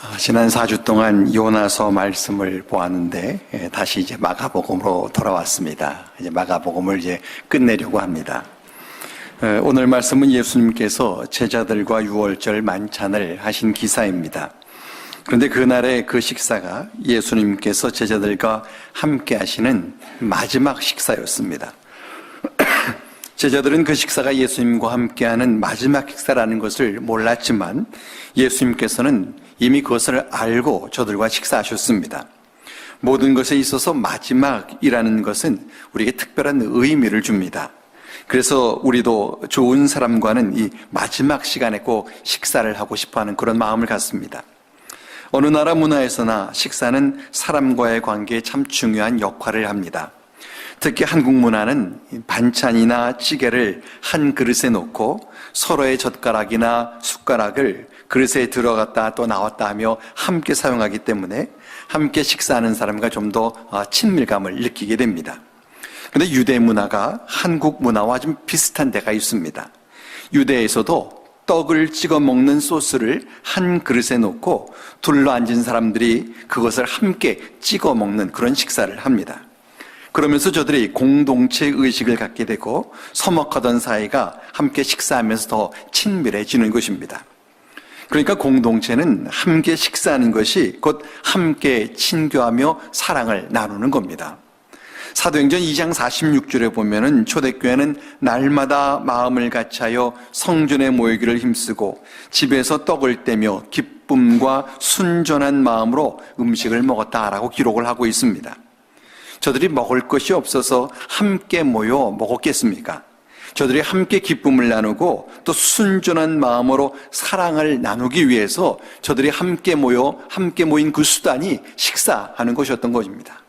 아, 지난 4주 동안 요나서 말씀을 보았는데 예, 다시 이제 마가복음으로 돌아왔습니다. 이제 마가복음을 이제 끝내려고 합니다. 어, 오늘 말씀은 예수님께서 제자들과 유월절 만찬을 하신 기사입니다. 그런데 그날의 그 식사가 예수님께서 제자들과 함께 하시는 마지막 식사였습니다. 제자들은 그 식사가 예수님과 함께하는 마지막 식사라는 것을 몰랐지만 예수님께서는 이미 그것을 알고 저들과 식사하셨습니다. 모든 것에 있어서 마지막이라는 것은 우리에게 특별한 의미를 줍니다. 그래서 우리도 좋은 사람과는 이 마지막 시간에 꼭 식사를 하고 싶어 하는 그런 마음을 갖습니다. 어느 나라 문화에서나 식사는 사람과의 관계에 참 중요한 역할을 합니다. 특히 한국 문화는 반찬이나 찌개를 한 그릇에 놓고 서로의 젓가락이나 숟가락을 그릇에 들어갔다 또 나왔다 하며 함께 사용하기 때문에 함께 식사하는 사람과 좀 더 친밀감을 느끼게 됩니다. 그런데 유대 문화가 한국 문화와 좀 비슷한 데가 있습니다. 유대에서도 떡을 찍어 먹는 소스를 한 그릇에 놓고 둘러 앉은 사람들이 그것을 함께 찍어 먹는 그런 식사를 합니다. 그러면서 저들이 공동체 의식을 갖게 되고 서먹하던 사이가 함께 식사하면서 더 친밀해지는 것입니다. 그러니까 공동체는 함께 식사하는 것이 곧 함께 친교하며 사랑을 나누는 겁니다. 사도행전 2장 46절에 보면은 초대교회는 날마다 마음을 같이하여 성전에 모이기를 힘쓰고 집에서 떡을 떼며 기쁨과 순전한 마음으로 음식을 먹었다라고 기록을 하고 있습니다. 저들이 먹을 것이 없어서 함께 모여 먹었겠습니까? 저들이 함께 기쁨을 나누고 또 순전한 마음으로 사랑을 나누기 위해서 저들이 함께 모여 함께 모인 그 수단이 식사하는 것이었던 것입니다.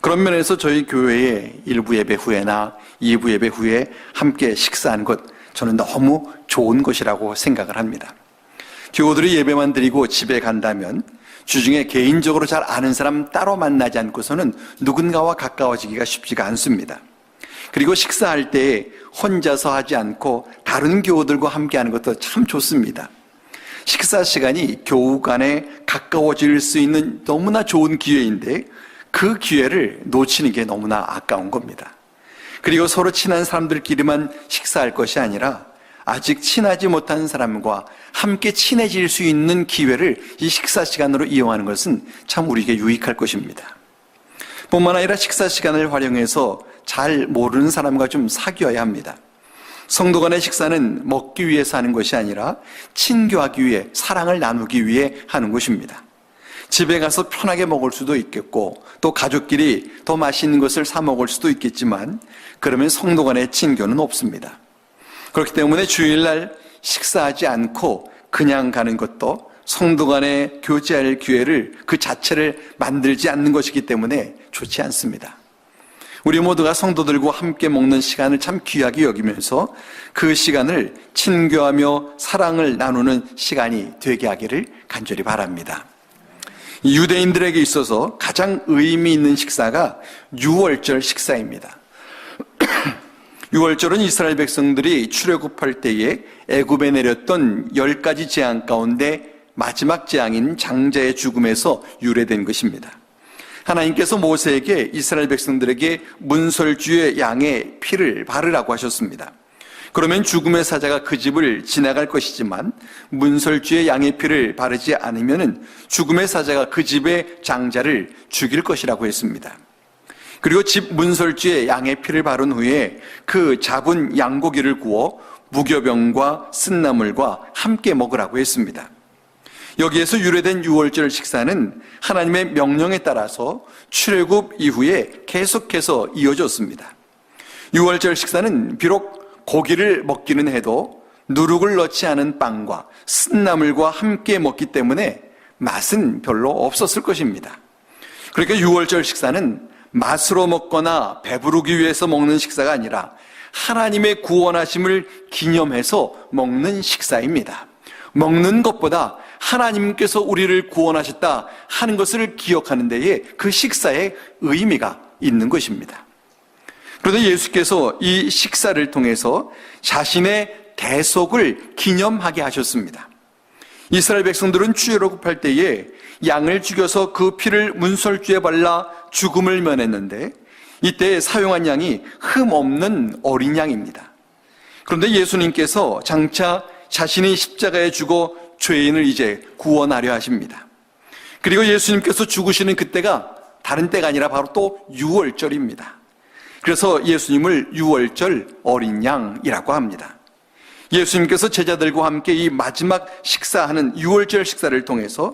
그런 면에서 저희 교회의 일부 예배 후에나 2부 예배 후에 함께 식사하는 것 저는 너무 좋은 것이라고 생각을 합니다. 교우들이 예배만 드리고 집에 간다면 주중에 개인적으로 잘 아는 사람 따로 만나지 않고서는 누군가와 가까워지기가 쉽지가 않습니다. 그리고 식사할 때 혼자서 하지 않고 다른 교우들과 함께 하는 것도 참 좋습니다. 식사 시간이 교우 간에 가까워질 수 있는 너무나 좋은 기회인데 그 기회를 놓치는 게 너무나 아까운 겁니다. 그리고 서로 친한 사람들끼리만 식사할 것이 아니라 아직 친하지 못한 사람과 함께 친해질 수 있는 기회를 이 식사 시간으로 이용하는 것은 참 우리에게 유익할 것입니다. 뿐만 아니라 식사 시간을 활용해서 잘 모르는 사람과 좀 사귀어야 합니다. 성도 간의 식사는 먹기 위해서 하는 것이 아니라 친교하기 위해 사랑을 나누기 위해 하는 것입니다. 집에 가서 편하게 먹을 수도 있겠고 또 가족끼리 더 맛있는 것을 사 먹을 수도 있겠지만 그러면 성도 간의 친교는 없습니다. 그렇기 때문에 주일날 식사하지 않고 그냥 가는 것도 성도 간에 교제할 기회를 그 자체를 만들지 않는 것이기 때문에 좋지 않습니다. 우리 모두가 성도들과 함께 먹는 시간을 참 귀하게 여기면서 그 시간을 친교하며 사랑을 나누는 시간이 되게 하기를 간절히 바랍니다. 유대인들에게 있어서 가장 의미 있는 식사가 6월절 식사입니다. 6월절은 이스라엘 백성들이 출애굽할 때에 애굽에 내렸던 열 가지 재앙 가운데 마지막 재앙인 장자의 죽음에서 유래된 것입니다. 하나님께서 모세에게 이스라엘 백성들에게 문설주의 양의 피를 바르라고 하셨습니다. 그러면 죽음의 사자가 그 집을 지나갈 것이지만 문설주의 양의 피를 바르지 않으면 죽음의 사자가 그 집의 장자를 죽일 것이라고 했습니다. 그리고 집 문설주에 양의 피를 바른 후에 그 잡은 양고기를 구워 무교병과 쓴나물과 함께 먹으라고 했습니다. 여기에서 유래된 유월절 식사는 하나님의 명령에 따라서 출애굽 이후에 계속해서 이어졌습니다. 유월절 식사는 비록 고기를 먹기는 해도 누룩을 넣지 않은 빵과 쓴나물과 함께 먹기 때문에 맛은 별로 없었을 것입니다. 그러니까 유월절 식사는 맛으로 먹거나 배부르기 위해서 먹는 식사가 아니라 하나님의 구원하심을 기념해서 먹는 식사입니다. 먹는 것보다 하나님께서 우리를 구원하셨다 하는 것을 기억하는 데에 그 식사의 의미가 있는 것입니다. 그런데 예수께서 이 식사를 통해서 자신의 대속을 기념하게 하셨습니다. 이스라엘 백성들은 출애굽할 때에 양을 죽여서 그 피를 문설주에 발라 죽음을 면했는데 이때 사용한 양이 흠 없는 어린 양입니다. 그런데 예수님께서 장차 자신이 십자가에 죽어 죄인을 이제 구원하려 하십니다. 그리고 예수님께서 죽으시는 그때가 다른 때가 아니라 바로 또 6월절입니다. 그래서 예수님을 6월절 어린 양이라고 합니다. 예수님께서 제자들과 함께 이 마지막 식사하는 6월절 식사를 통해서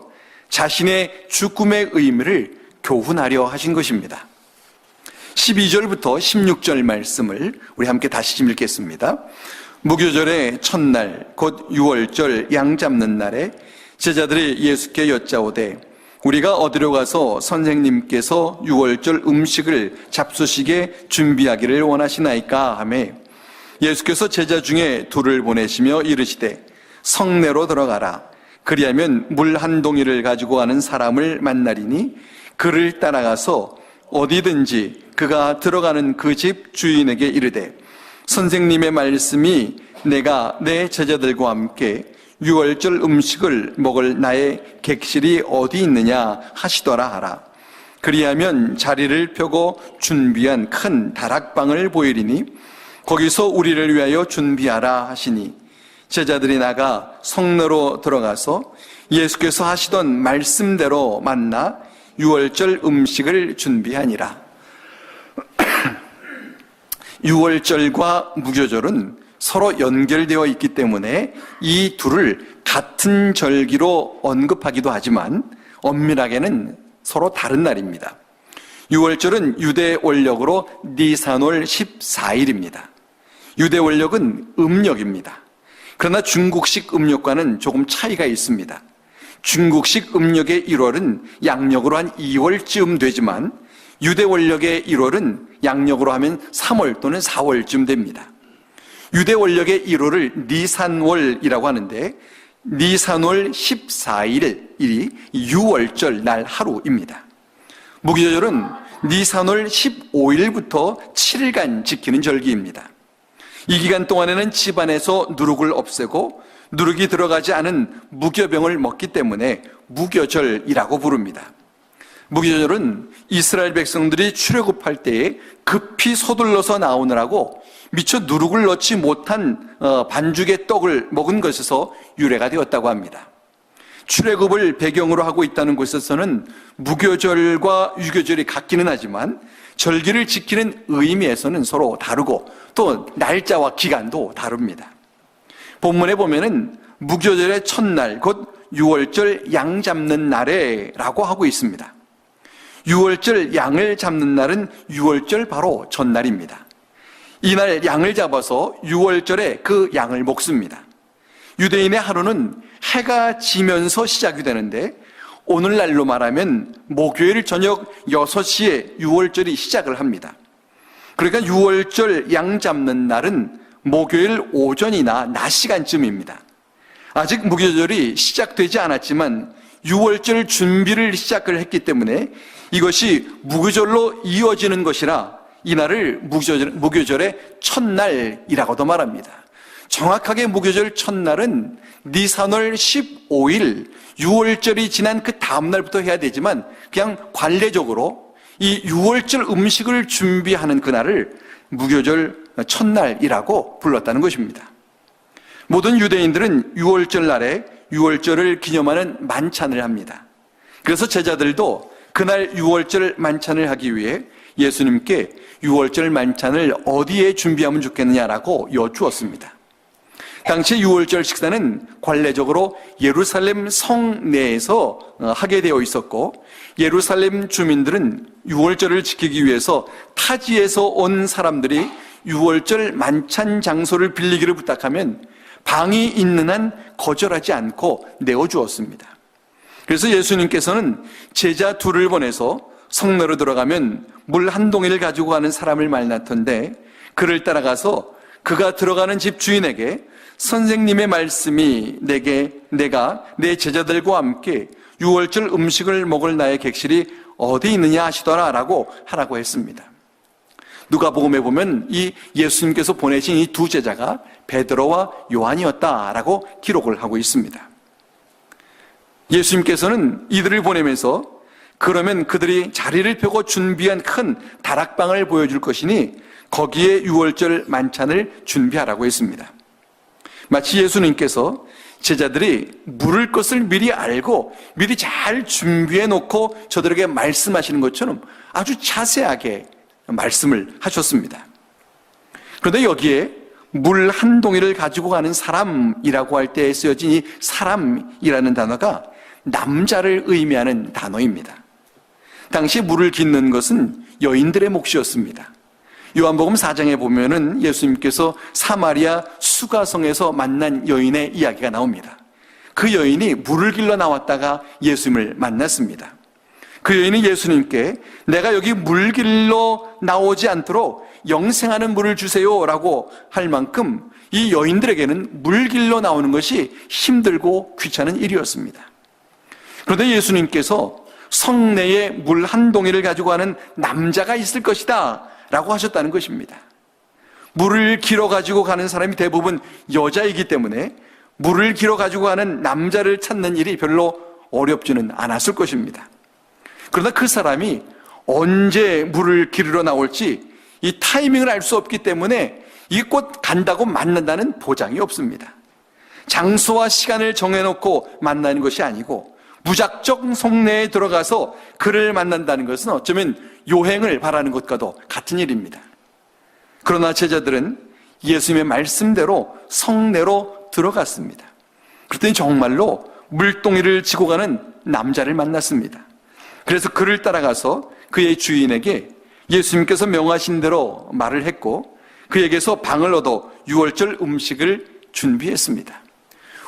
자신의 죽음의 의미를 교훈하려 하신 것입니다. 12절부터 16절 말씀을 우리 함께 다시 읽겠습니다. 무교절의 첫날 곧 6월절 양 잡는 날에 제자들이 예수께 여짜오되 우리가 어디로 가서 선생님께서 6월절 음식을 잡수시게 준비하기를 원하시나이까 하매 예수께서 제자 중에 둘을 보내시며 이르시되 성내로 들어가라. 그리하면 물 한 동이를 가지고 가는 사람을 만나리니 그를 따라가서 어디든지 그가 들어가는 그 집 주인에게 이르되 선생님의 말씀이 내가 내 제자들과 함께 유월절 음식을 먹을 나의 객실이 어디 있느냐 하시더라 하라. 그리하면 자리를 펴고 준비한 큰 다락방을 보이리니 거기서 우리를 위하여 준비하라 하시니 제자들이 나가 성내로 들어가서 예수께서 하시던 말씀대로 만나 유월절 음식을 준비하니라. 유월절과 무교절은 서로 연결되어 있기 때문에 이 둘을 같은 절기로 언급하기도 하지만 엄밀하게는 서로 다른 날입니다. 6월절은 유대 원력으로 니산월 14일입니다. 유대 원력은 음력입니다. 그러나 중국식 음력과는 조금 차이가 있습니다. 중국식 음력의 1월은 양력으로 한 2월쯤 되지만 유대 원력의 1월은 양력으로 하면 3월 또는 4월쯤 됩니다. 유대 원력의 1월을 니산월이라고 하는데 니산월 14일이 6월절 날 하루입니다. 무기절은 니산월 15일부터 7일간 지키는 절기입니다. 이 기간 동안에는 집안에서 누룩을 없애고 누룩이 들어가지 않은 무교병을 먹기 때문에 무교절이라고 부릅니다. 무교절은 이스라엘 백성들이 출애굽할 때에 급히 서둘러서 나오느라고 미처 누룩을 넣지 못한 어, 반죽의 떡을 먹은 것에서 유래가 되었다고 합니다. 출애굽을 배경으로 하고 있다는 곳에서는 무교절과 유교절이 같기는 하지만 절기를 지키는 의미에서는 서로 다르고 또 날짜와 기간도 다릅니다. 본문에 보면은 무교절의 첫날 곧 6월절 양 잡는 날에라고 하고 있습니다. 6월절 양을 잡는 날은 6월절 바로 전날입니다. 이날 양을 잡아서 6월절에 그 양을 먹습니다. 유대인의 하루는 해가 지면서 시작이 되는데 오늘날로 말하면 목요일 저녁 6시에 6월절이 시작을 합니다. 그러니까 6월절 양 잡는 날은 목요일 오전이나 낮 시간쯤입니다. 아직 무교절이 시작되지 않았지만 6월절 준비를 시작을 했기 때문에 이것이 무교절로 이어지는 것이라 이날을 무교절, 무교절의 첫날이라고도 말합니다. 정확하게 무교절 첫날은 니산월 15일 6월절이 지난 그 다음날부터 해야 되지만 그냥 관례적으로 이 6월절 음식을 준비하는 그날을 무교절 첫날이라고 불렀다는 것입니다. 모든 유대인들은 6월절 날에 6월절을 기념하는 만찬을 합니다. 그래서 제자들도 그날 6월절 만찬을 하기 위해 예수님께 6월절 만찬을 어디에 준비하면 좋겠느냐라고 여쭈었습니다. 당시 6월절 식사는 관례적으로 예루살렘 성 내에서 어, 하게 되어 있었고 예루살렘 주민들은 6월절을 지키기 위해서 타지에서 온 사람들이 6월절 만찬 장소를 빌리기를 부탁하면 방이 있는 한 거절하지 않고 내어 주었습니다. 그래서 예수님께서는 제자 둘을 보내서 성내로 들어가면 물 한 동이를 가지고 가는 사람을 만났던데 그를 따라가서 그가 들어가는 집 주인에게 선생님의 말씀이 내게 내가 내 제자들과 함께 유월절 음식을 먹을 나의 객실이 어디 있느냐 하시더라라고 하라고 했습니다. 누가복음에 보면 이 예수님께서 보내신 이 두 제자가 베드로와 요한이었다라고 기록을 하고 있습니다. 예수님께서는 이들을 보내면서 그러면 그들이 자리를 펴고 준비한 큰 다락방을 보여줄 것이니 거기에 유월절 만찬을 준비하라고 했습니다. 마치 예수님께서 제자들이 물을 것을 미리 알고 미리 잘 준비해 놓고 저들에게 말씀하시는 것처럼 아주 자세하게 말씀을 하셨습니다. 그런데 여기에 물 한 동이를 가지고 가는 사람이라고 할 때 쓰여진 이 사람이라는 단어가 남자를 의미하는 단어입니다. 당시 물을 깃는 것은 여인들의 몫이었습니다. 요한복음 4장에 보면은 예수님께서 사마리아 수가성에서 만난 여인의 이야기가 나옵니다. 그 여인이 물을 길러 나왔다가 예수님을 만났습니다. 그 여인이 예수님께 내가 여기 물 길러 나오지 않도록 영생하는 물을 주세요라고 할 만큼 이 여인들에게는 물 길러 나오는 것이 힘들고 귀찮은 일이었습니다. 그런데 예수님께서 성내에 물 한 동이를 가지고 가는 남자가 있을 것이다 라고 하셨다는 것입니다. 물을 길어 가지고 가는 사람이 대부분 여자이기 때문에 물을 길어 가지고 가는 남자를 찾는 일이 별로 어렵지는 않았을 것입니다. 그러나 그 사람이 언제 물을 기르러 나올지 이 타이밍을 알 수 없기 때문에 이곧 간다고 만난다는 보장이 없습니다. 장소와 시간을 정해놓고 만나는 것이 아니고 무작정 속내에 들어가서 그를 만난다는 것은 어쩌면 요행을 바라는 것과도 같은 일입니다. 그러나 제자들은 예수님의 말씀대로 성내로 들어갔습니다. 그랬더니 정말로 물동이를 지고 가는 남자를 만났습니다. 그래서 그를 따라가서 그의 주인에게 예수님께서 명하신 대로 말을 했고 그에게서 방을 얻어 유월절 음식을 준비했습니다.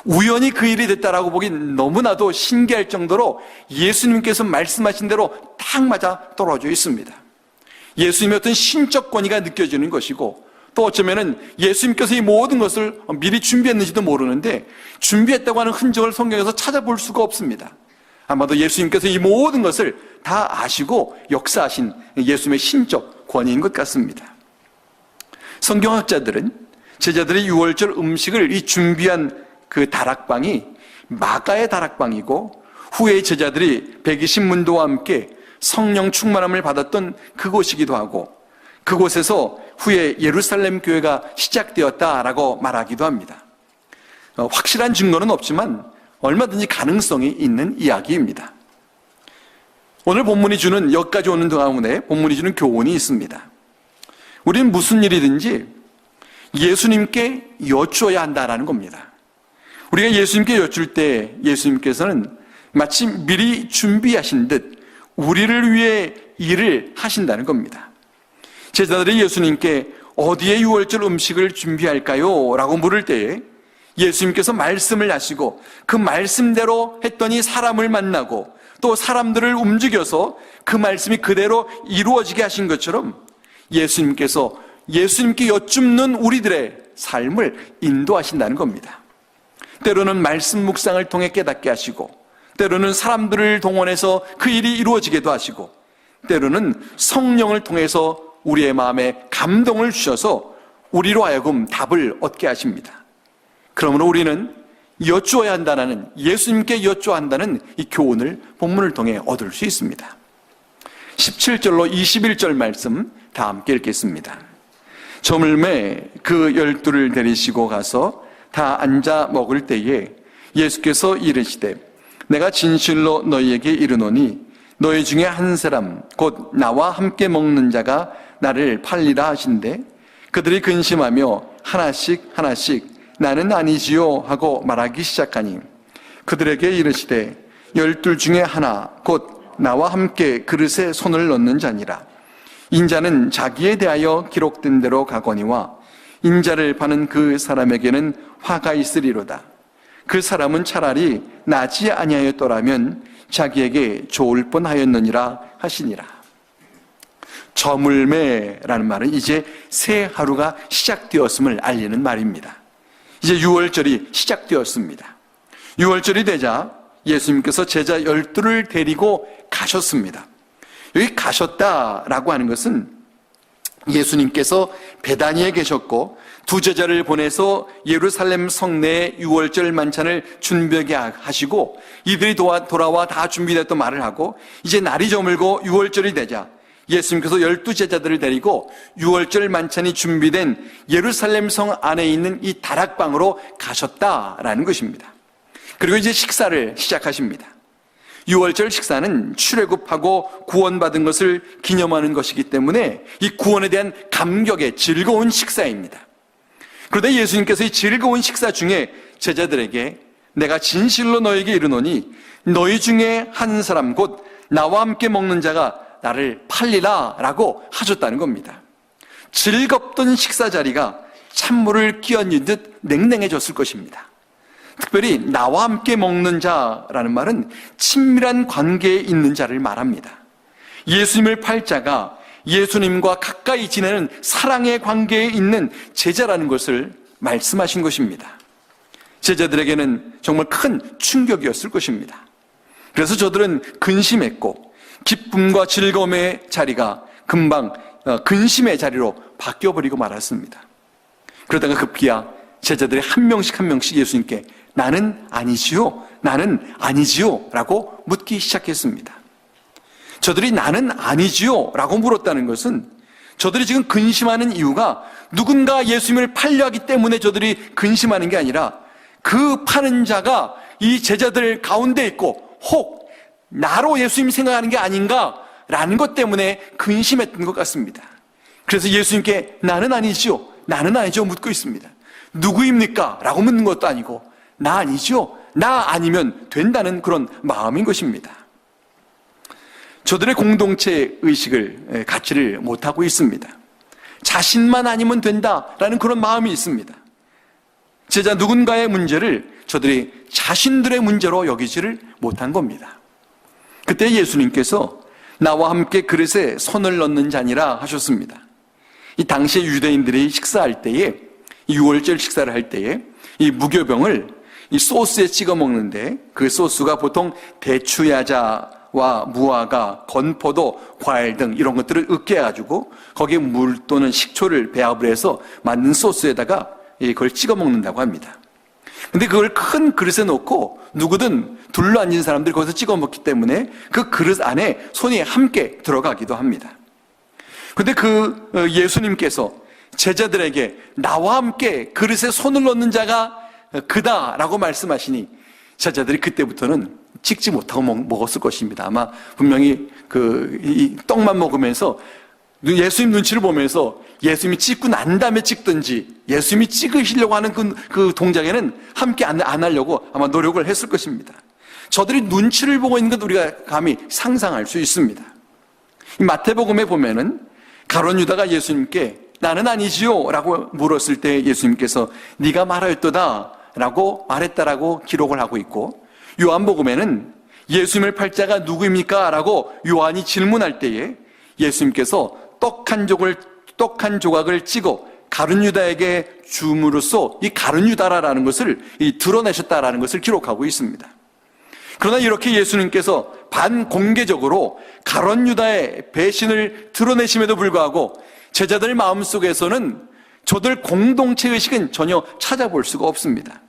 우연히 그 일이 됐다라고 보긴 너무나도 신기할 정도로 예수님께서 말씀하신 대로 딱 맞아 떨어져 있습니다. 예수님의 어떤 신적 권위가 느껴지는 것이고 또 어쩌면은 예수님께서 이 모든 것을 미리 준비했는지도 모르는데 준비했다고 하는 흔적을 성경에서 찾아볼 수가 없습니다. 아마도 예수님께서 이 모든 것을 다 아시고 역사하신 예수님의 신적 권위인 것 같습니다. 성경학자들은 제자들이 6월절 음식을 이 준비한 그 다락방이 마가의 다락방이고 후에 제자들이 120문도와 함께 성령 충만함을 받았던 그곳이기도 하고 그곳에서 후에 예루살렘 교회가 시작되었다라고 말하기도 합니다. 어, 확실한 증거는 없지만 얼마든지 가능성이 있는 이야기입니다. 오늘 본문이 주는 여기까지 오는 가운데 본문이 주는 교훈이 있습니다. 우리는 무슨 일이든지 예수님께 여쭈어야 한다라는 겁니다. 우리가 예수님께 여쭐 때 예수님께서는 마치 미리 준비하신 듯 우리를 위해 일을 하신다는 겁니다. 제자들이 예수님께 어디에 유월절 음식을 준비할까요? 라고 물을 때에 예수님께서 말씀을 하시고 그 말씀대로 했더니 사람을 만나고 또 사람들을 움직여서 그 말씀이 그대로 이루어지게 하신 것처럼 예수님께서 예수님께 여쭙는 우리들의 삶을 인도하신다는 겁니다. 때로는 말씀 묵상을 통해 깨닫게 하시고 때로는 사람들을 동원해서 그 일이 이루어지게도 하시고 때로는 성령을 통해서 우리의 마음에 감동을 주셔서 우리로 하여금 답을 얻게 하십니다. 그러므로 우리는 여쭈어야 한다는 예수님께 여쭈어야 한다는 이 교훈을 본문을 통해 얻을 수 있습니다. 17절로 21절 말씀 다 함께 읽겠습니다. 저물매 그 열두를 데리시고 가서 다 앉아 먹을 때에 예수께서 이르시되 내가 진실로 너희에게 이르노니 너희 중에 한 사람 곧 나와 함께 먹는 자가 나를 팔리라 하신대. 그들이 근심하며 하나씩 하나씩 나는 아니지요 하고 말하기 시작하니 그들에게 이르시되 열둘 중에 하나 곧 나와 함께 그릇에 손을 넣는 자니라. 인자는 자기에 대하여 기록된 대로 가거니와 인자를 파는 그 사람에게는 화가 있으리로다. 그 사람은 차라리 나지 아니하였더라면 자기에게 좋을 뻔하였느니라 하시니라. 저물매라는 말은 이제 새 하루가 시작되었음을 알리는 말입니다. 이제 6월절이 시작되었습니다. 6월절이 되자 예수님께서 제자 열두를 데리고 가셨습니다. 여기 가셨다라고 하는 것은 예수님께서 베다니에 계셨고 두 제자를 보내서 예루살렘 성내에 유월절 만찬을 준비하게 하시고 이들이 도와- 돌아와 다 준비됐던 말을 하고 이제 날이 저물고 유월절이 되자 예수님께서 열두 제자들을 데리고 유월절 만찬이 준비된 예루살렘 성 안에 있는 이 다락방으로 가셨다라는 것입니다. 그리고 이제 식사를 시작하십니다. 유월절 식사는 출애굽하고 구원받은 것을 기념하는 것이기 때문에 이 구원에 대한 감격의 즐거운 식사입니다. 그런데 예수님께서 이 즐거운 식사 중에 제자들에게 내가 진실로 너에게 이르노니 너희 중에 한 사람 곧 나와 함께 먹는 자가 나를 팔리라 라고 하셨다는 겁니다. 즐겁던 식사 자리가 찬물을 끼얹은 듯 냉랭해졌을 것입니다. 특별히 나와 함께 먹는 자라는 말은 친밀한 관계에 있는 자를 말합니다. 예수님을 팔 자가 예수님과 가까이 지내는 사랑의 관계에 있는 제자라는 것을 말씀하신 것입니다. 제자들에게는 정말 큰 충격이었을 것입니다. 그래서 저들은 근심했고 기쁨과 즐거움의 자리가 금방 어, 근심의 자리로 바뀌어버리고 말았습니다. 그러다가 급기야 제자들이 한 명씩 한 명씩 예수님께 나는 아니지요? 나는 아니지요? 라고 묻기 시작했습니다. 저들이 나는 아니지요? 라고 물었다는 것은 저들이 지금 근심하는 이유가 누군가 예수님을 팔려 하기 때문에 저들이 근심하는 게 아니라 그 파는 자가 이 제자들 가운데 있고 혹 나로 예수님 생각하는 게 아닌가 라는 것 때문에 근심했던 것 같습니다. 그래서 예수님께 나는 아니지요? 나는 아니죠? 묻고 있습니다. 누구입니까? 라고 묻는 것도 아니고 나 아니죠? 나 아니면 된다는 그런 마음인 것입니다. 저들의 공동체 의식을 갖지를 못하고 있습니다. 자신만 아니면 된다라는 그런 마음이 있습니다. 제자 누군가의 문제를 저들이 자신들의 문제로 여기지를 못한 겁니다. 그때 예수님께서 나와 함께 그릇에 손을 넣는 자니라 하셨습니다. 이 당시에 유대인들이 식사할 때에 이 유월절 식사를 할 때에 이 무교병을 이 소스에 찍어 먹는데 그 소스가 보통 대추야자와 무화과, 건포도, 과일 등 이런 것들을 으깨가지고 거기에 물 또는 식초를 배합을 해서 만든 소스에다가 이걸 찍어 먹는다고 합니다. 근데 그걸 큰 그릇에 놓고 누구든 둘러 앉은 사람들이 거기서 찍어 먹기 때문에 그 그릇 안에 손이 함께 들어가기도 합니다. 근데 그 어, 예수님께서 제자들에게 나와 함께 그릇에 손을 넣는 자가 그다라고 말씀하시니 제자들이 그때부터는 찍지 못하고 먹, 었을 것입니다. 아마 분명히 그이 떡만 먹으면서 예수님 눈치를 보면서 예수님이 찍고 난 다음에 찍든지 예수님이 찍으시려고 하는 그, 그 동작에는 함께 안, 안 하려고 아마 노력을 했을 것입니다. 저들이 눈치를 보고 있는 것 우리가 감히 상상할 수 있습니다. 이 마태복음에 보면은 가론 유다가 예수님께 나는 아니지요 라고 물었을 때 예수님께서 네가 말하였도다 라고 말했다라고 기록을 하고 있고 요한복음에는 예수님을 팔자가 누구입니까? 라고 요한이 질문할 때에 예수님께서 떡 한 조각을 떡 한 조각을 찍어 가룟 유다에게 줌으로써 이 가룟 유다라는 것을 이 드러내셨다라는 것을 기록하고 있습니다. 그러나 이렇게 예수님께서 반공개적으로 가론 유다의 배신을 드러내심에도 불구하고 제자들 마음속에서는 저들 공동체 의식은 전혀 찾아볼 수가 없습니다.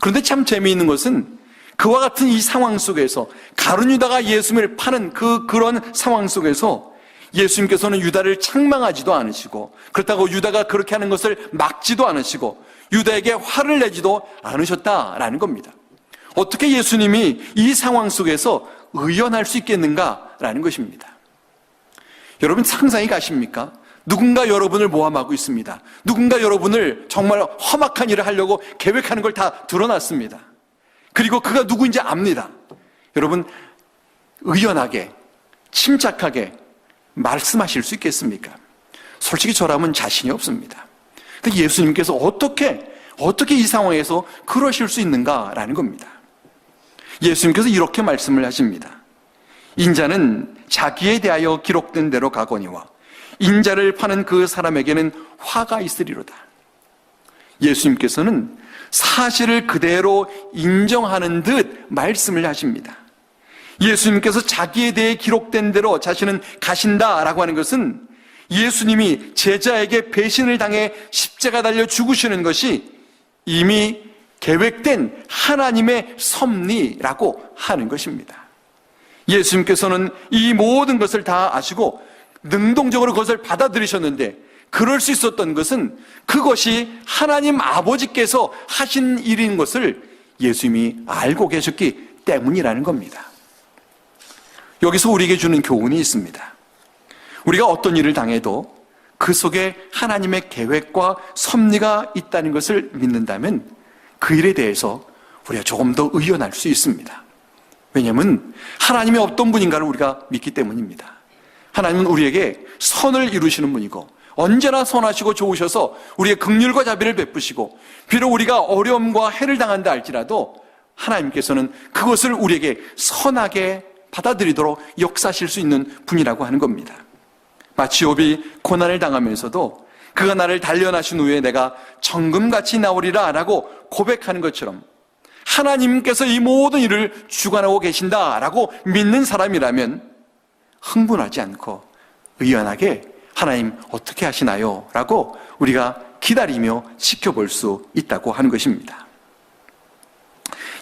그런데 참 재미있는 것은 그와 같은 이 상황 속에서 가룟 유다가 예수님을 파는 그 그런 상황 속에서 예수님께서는 유다를 책망하지도 않으시고 그렇다고 유다가 그렇게 하는 것을 막지도 않으시고 유다에게 화를 내지도 않으셨다라는 겁니다. 어떻게 예수님이 이 상황 속에서 의연할 수 있겠는가라는 것입니다. 여러분 상상이 가십니까? 누군가 여러분을 모함하고 있습니다. 누군가 여러분을 정말 험악한 일을 하려고 계획하는 걸 다 드러났습니다. 그리고 그가 누구인지 압니다. 여러분, 의연하게, 침착하게 말씀하실 수 있겠습니까? 솔직히 저라면 자신이 없습니다. 근데 예수님께서 어떻게, 어떻게 이 상황에서 그러실 수 있는가라는 겁니다. 예수님께서 이렇게 말씀을 하십니다. 인자는 자기에 대하여 기록된 대로 가거니와 인자를 파는 그 사람에게는 화가 있으리로다. 예수님께서는 사실을 그대로 인정하는 듯 말씀을 하십니다. 예수님께서 자기에 대해 기록된 대로 자신은 가신다라고 하는 것은 예수님이 제자에게 배신을 당해 십자가 달려 죽으시는 것이 이미 계획된 하나님의 섭리라고 하는 것입니다. 예수님께서는 이 모든 것을 다 아시고 능동적으로 그것을 받아들이셨는데 그럴 수 있었던 것은 그것이 하나님 아버지께서 하신 일인 것을 예수님이 알고 계셨기 때문이라는 겁니다. 여기서 우리에게 주는 교훈이 있습니다. 우리가 어떤 일을 당해도 그 속에 하나님의 계획과 섭리가 있다는 것을 믿는다면 그 일에 대해서 우리가 조금 더 의연할 수 있습니다. 왜냐하면 하나님이 어떤 분인가를 우리가 믿기 때문입니다. 하나님은 우리에게 선을 이루시는 분이고 언제나 선하시고 좋으셔서 우리의 극률과 자비를 베푸시고 비록 우리가 어려움과 해를 당한다 할지라도 하나님께서는 그것을 우리에게 선하게 받아들이도록 역사하실 수 있는 분이라고 하는 겁니다. 마치 욥이 고난을 당하면서도 그가 나를 단련하신 후에 내가 정금같이 나오리라 라고 고백하는 것처럼 하나님께서 이 모든 일을 주관하고 계신다라고 믿는 사람이라면 흥분하지 않고 의연하게 하나님 어떻게 하시나요? 라고 우리가 기다리며 지켜볼 수 있다고 하는 것입니다.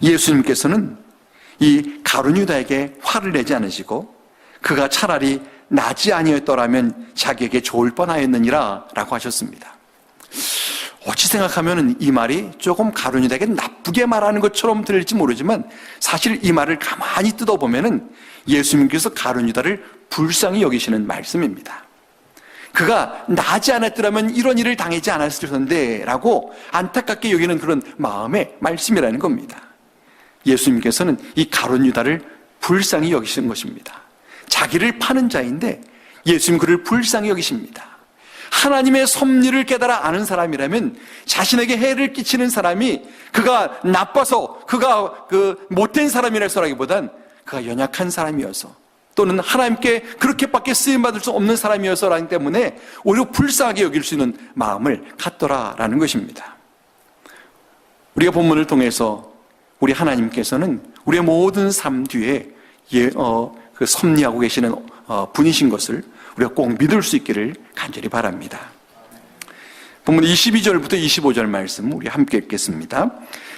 예수님께서는 이 가룟유다에게 화를 내지 않으시고 그가 차라리 나지 아니었더라면 자기에게 좋을 뻔하였느니라 라고 하셨습니다. 어찌 생각하면 이 말이 조금 가룟유다에게 나쁘게 말하는 것처럼 들릴지 모르지만 사실 이 말을 가만히 뜯어보면 예수님께서 가룟유다를 불쌍히 여기시는 말씀입니다. 그가 나지 않았더라면 이런 일을 당하지 않았을 텐데 라고 안타깝게 여기는 그런 마음의 말씀이라는 겁니다. 예수님께서는 이 가론 유다를 불쌍히 여기신 것입니다. 자기를 파는 자인데 예수님 그를 불쌍히 여기십니다. 하나님의 섭리를 깨달아 아는 사람이라면 자신에게 해를 끼치는 사람이 그가 나빠서 그가 그 못된 사람이라서라기보단 그가 연약한 사람이어서 또는 하나님께 그렇게밖에 쓰임 받을 수 없는 사람이어서라기 때문에 오히려 불쌍하게 여길 수 있는 마음을 갖더라라는 것입니다. 우리가 본문을 통해서 우리 하나님께서는 우리의 모든 삶 뒤에 예, 어, 그 섭리하고 계시는 어, 분이신 것을 우리가 꼭 믿을 수 있기를 간절히 바랍니다. 본문 22절부터 25절 말씀 우리 함께 읽겠습니다.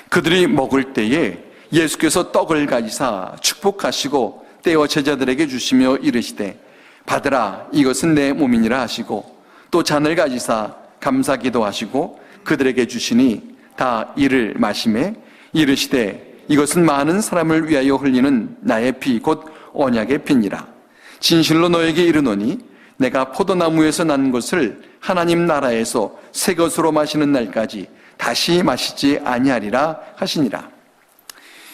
그들이 먹을 때에 예수께서 떡을 가지사 축복하시고 떼어 제자들에게 주시며 이르시되 받으라 이것은 내 몸이니라 하시고 또 잔을 가지사 감사 기도 하시고 그들에게 주시니 다 이를 마심에 이르시되 이것은 많은 사람을 위하여 흘리는 나의 피 곧 언약의 피니라 진실로 너에게 이르노니 내가 포도나무에서 난 것을 하나님 나라에서 새 것으로 마시는 날까지 다시 마시지 아니하리라 하시니라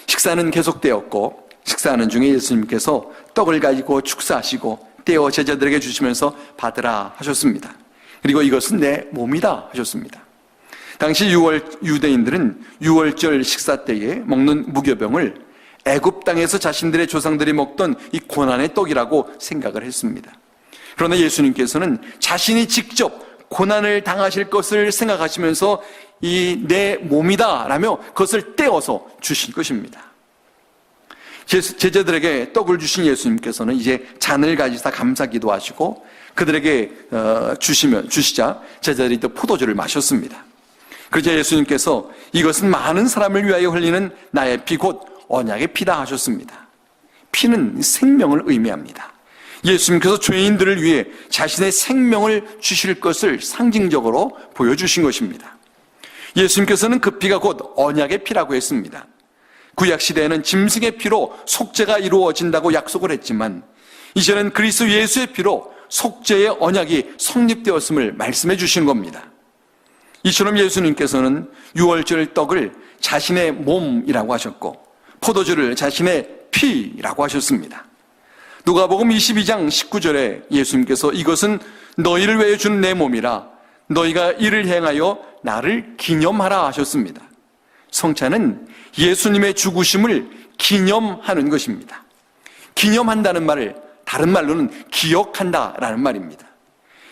식사는 계속되었고 식사하는 중에 예수님께서 떡을 가지고 축사하시고 떼어 제자들에게 주시면서 받으라 하셨습니다. 그리고 이것은 내 몸이다 하셨습니다. 당시 6월 유대인들은 6월절 식사 때에 먹는 무교병을 애굽 땅에서 자신들의 조상들이 먹던 이 고난의 떡이라고 생각을 했습니다. 그러나 예수님께서는 자신이 직접 고난을 당하실 것을 생각하시면서 이 내 몸이다 라며 그것을 떼어서 주신 것입니다. 제자들에게 떡을 주신 예수님께서는 이제 잔을 가지사 감사기도 하시고 그들에게 어, 주시면 주시자 제자들이 또 포도주를 마셨습니다. 그러자 예수님께서 이것은 많은 사람을 위하여 흘리는 나의 피 곧 언약의 피다 하셨습니다. 피는 생명을 의미합니다. 예수님께서 죄인들을 위해 자신의 생명을 주실 것을 상징적으로 보여주신 것입니다. 예수님께서는 그 피가 곧 언약의 피라고 했습니다. 구약 시대에는 짐승의 피로 속죄가 이루어진다고 약속을 했지만 이제는 그리스도 예수의 피로 속죄의 언약이 성립되었음을 말씀해 주신 겁니다. 이처럼 예수님께서는 6월절 떡을 자신의 몸이라고 하셨고 포도주를 자신의 피라고 하셨습니다. 누가복음 22장 19절에 예수님께서 이것은 너희를 위해 준 내 몸이라 너희가 이를 행하여 나를 기념하라 하셨습니다. 성찬은 예수님의 죽으심을 기념하는 것입니다. 기념한다는 말을 다른 말로는 기억한다라는 말입니다.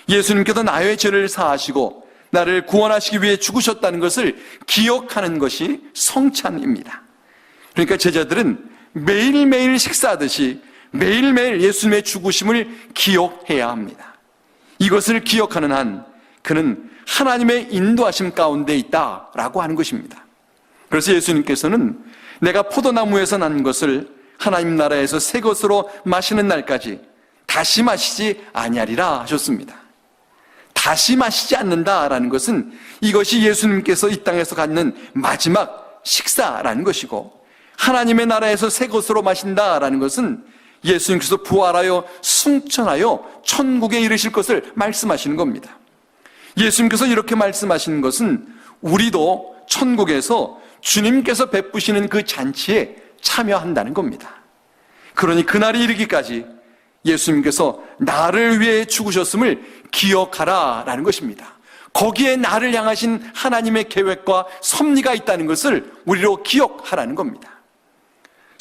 예수님께서 나의 죄를 사하시고 나를 구원하시기 위해 죽으셨다는 것을 기억하는 것이 성찬입니다. 그러니까 제자들은 매일매일 식사하듯이 매일매일 예수님의 죽으심을 기억해야 합니다. 이것을 기억하는 한 그는 하나님의 인도하심 가운데 있다라고 하는 것입니다. 그래서 예수님께서는 내가 포도나무에서 난 것을 하나님 나라에서 새 것으로 마시는 날까지 다시 마시지 아니하리라 하셨습니다. 다시 마시지 않는다라는 것은 이것이 예수님께서 이 땅에서 갖는 마지막 식사라는 것이고 하나님의 나라에서 새 것으로 마신다라는 것은 예수님께서 부활하여 승천하여 천국에 이르실 것을 말씀하시는 겁니다. 예수님께서 이렇게 말씀하시는 것은 우리도 천국에서 주님께서 베푸시는 그 잔치에 참여한다는 겁니다. 그러니 그날이 이르기까지 예수님께서 나를 위해 죽으셨음을 기억하라 라는 것입니다. 거기에 나를 향하신 하나님의 계획과 섭리가 있다는 것을 우리로 기억하라는 겁니다.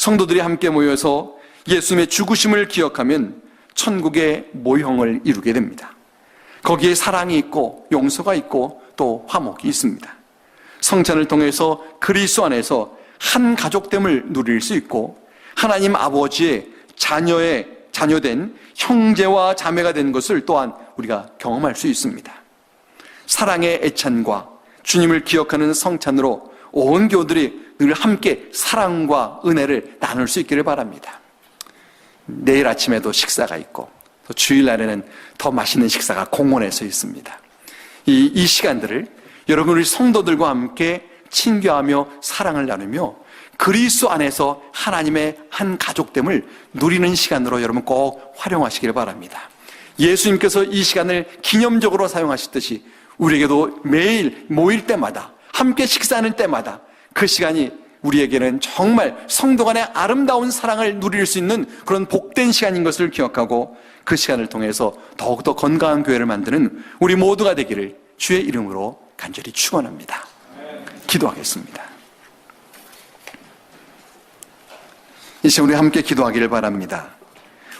성도들이 함께 모여서 예수님의 죽으심을 기억하면 천국의 모형을 이루게 됩니다. 거기에 사랑이 있고 용서가 있고 또 화목이 있습니다. 성찬을 통해서 그리스도 안에서 한 가족됨을 누릴 수 있고 하나님 아버지의 자녀의 자녀된 형제와 자매가 된 것을 또한 우리가 경험할 수 있습니다. 사랑의 애찬과 주님을 기억하는 성찬으로 온 교들이 늘 함께 사랑과 은혜를 나눌 수 있기를 바랍니다. 내일 아침에도 식사가 있고 또 주일날에는 더 맛있는 식사가 공원에서 있습니다. 이, 이 시간들을 여러분 우리 성도들과 함께 친교하며 사랑을 나누며 그리스도 안에서 하나님의 한 가족됨을 누리는 시간으로 여러분 꼭 활용하시길 바랍니다. 예수님께서 이 시간을 기념적으로 사용하셨듯이 우리에게도 매일 모일 때마다 함께 식사하는 때마다 그 시간이 우리에게는 정말 성도 간의 아름다운 사랑을 누릴 수 있는 그런 복된 시간인 것을 기억하고 그 시간을 통해서 더욱더 건강한 교회를 만드는 우리 모두가 되기를 주의 이름으로 간절히 축원합니다. 기도하겠습니다. 이제 우리 함께 기도하기를 바랍니다.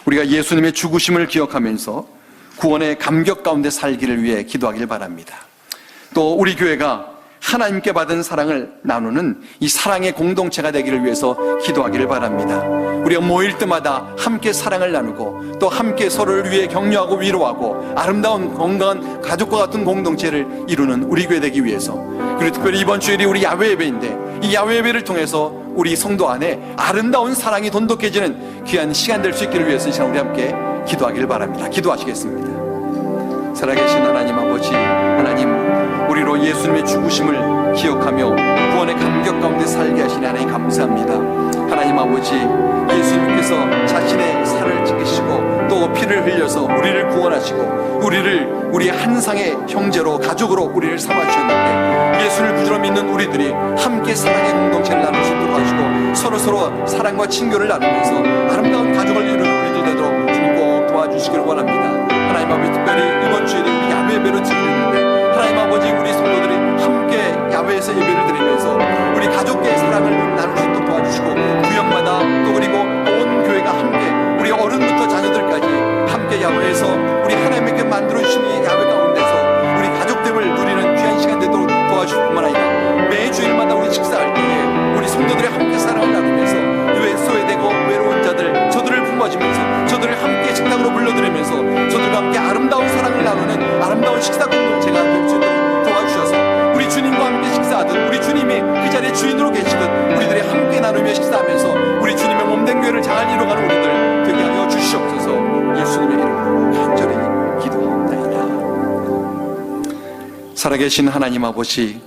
우리가 예수님의 죽으심을 기억하면서 구원의 감격 가운데 살기를 위해 기도하기를 바랍니다. 또 우리 교회가 하나님께 받은 사랑을 나누는 이 사랑의 공동체가 되기를 위해서 기도하기를 바랍니다. 우리가 모일 때마다 함께 사랑을 나누고 또 함께 서로를 위해 격려하고 위로하고 아름다운 건강한 가족과 같은 공동체를 이루는 우리 교회 되기 위해서 그리고 특별히 이번 주일이 우리 야외 예배인데 이 야외 예배를 통해서 우리 성도 안에 아름다운 사랑이 돈독해지는 귀한 시간 될 수 있기를 위해서 이 시간 우리 함께 기도하기를 바랍니다. 기도하시겠습니다. 살아계신 하나님 아버지 하나님 우리로 예수님의 죽으심을 기억하며 구원의 감격 가운데 살게 하시니 하나님 감사합니다. 하나님 아버지 예수님께서 자신의 살을 찢으시고 또 피를 흘려서 우리를 구원하시고 우리를 우리 한 상의 형제로 가족으로 우리를 삼아주셨는데 예수를 부드러 믿는 우리들이 함께 사랑의 공동체를 나눌 수 있도록 하시고 서로 서로 사랑과 친교를 나누면서 아름다운 가족을 이루는 우리들 되도록 주님 꼭 도와주시기를 원합니다 계신 하나님 아버지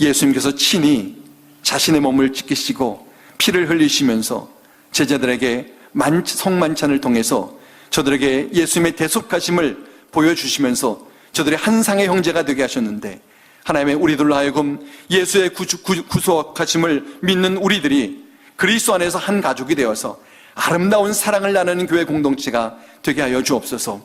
예수님께서 친히 자신의 몸을 지키시고 피를 흘리시면서 제자들에게 만, 성만찬을 통해서 저들에게 예수님의 대속하심을 보여주시면서 저들의 한 상의 형제가 되게 하셨는데 하나님의 우리들로 하여금 예수의 구주, 구, 구속하심을 믿는 우리들이 그리스도 안에서 한 가족이 되어서 아름다운 사랑을 나누는 교회 공동체가 되게 하여 주옵소서.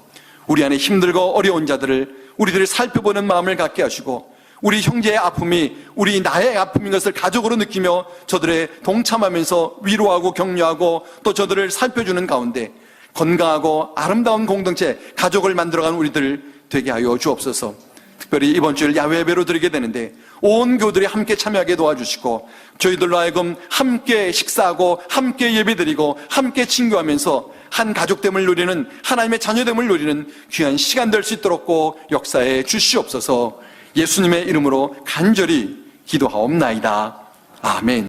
우리 안에 힘들고 어려운 자들을 우리들을 살펴보는 마음을 갖게 하시고 우리 형제의 아픔이 우리 나의 아픔인 것을 가족으로 느끼며 저들의 동참하면서 위로하고 격려하고 또 저들을 살펴주는 가운데 건강하고 아름다운 공동체 가족을 만들어가는 우리들 되게 하여 주옵소서. 특별히 이번 주일 야외 예배로 드리게 되는데 온 교들이 함께 참여하게 도와주시고 저희들로 하여금 함께 식사하고 함께 예배드리고 함께 친교하면서 한 가족됨을 누리는 하나님의 자녀됨을 누리는 귀한 시간 될 수 있도록 꼭 역사에 주시옵소서 예수님의 이름으로 간절히 기도하옵나이다. 아멘.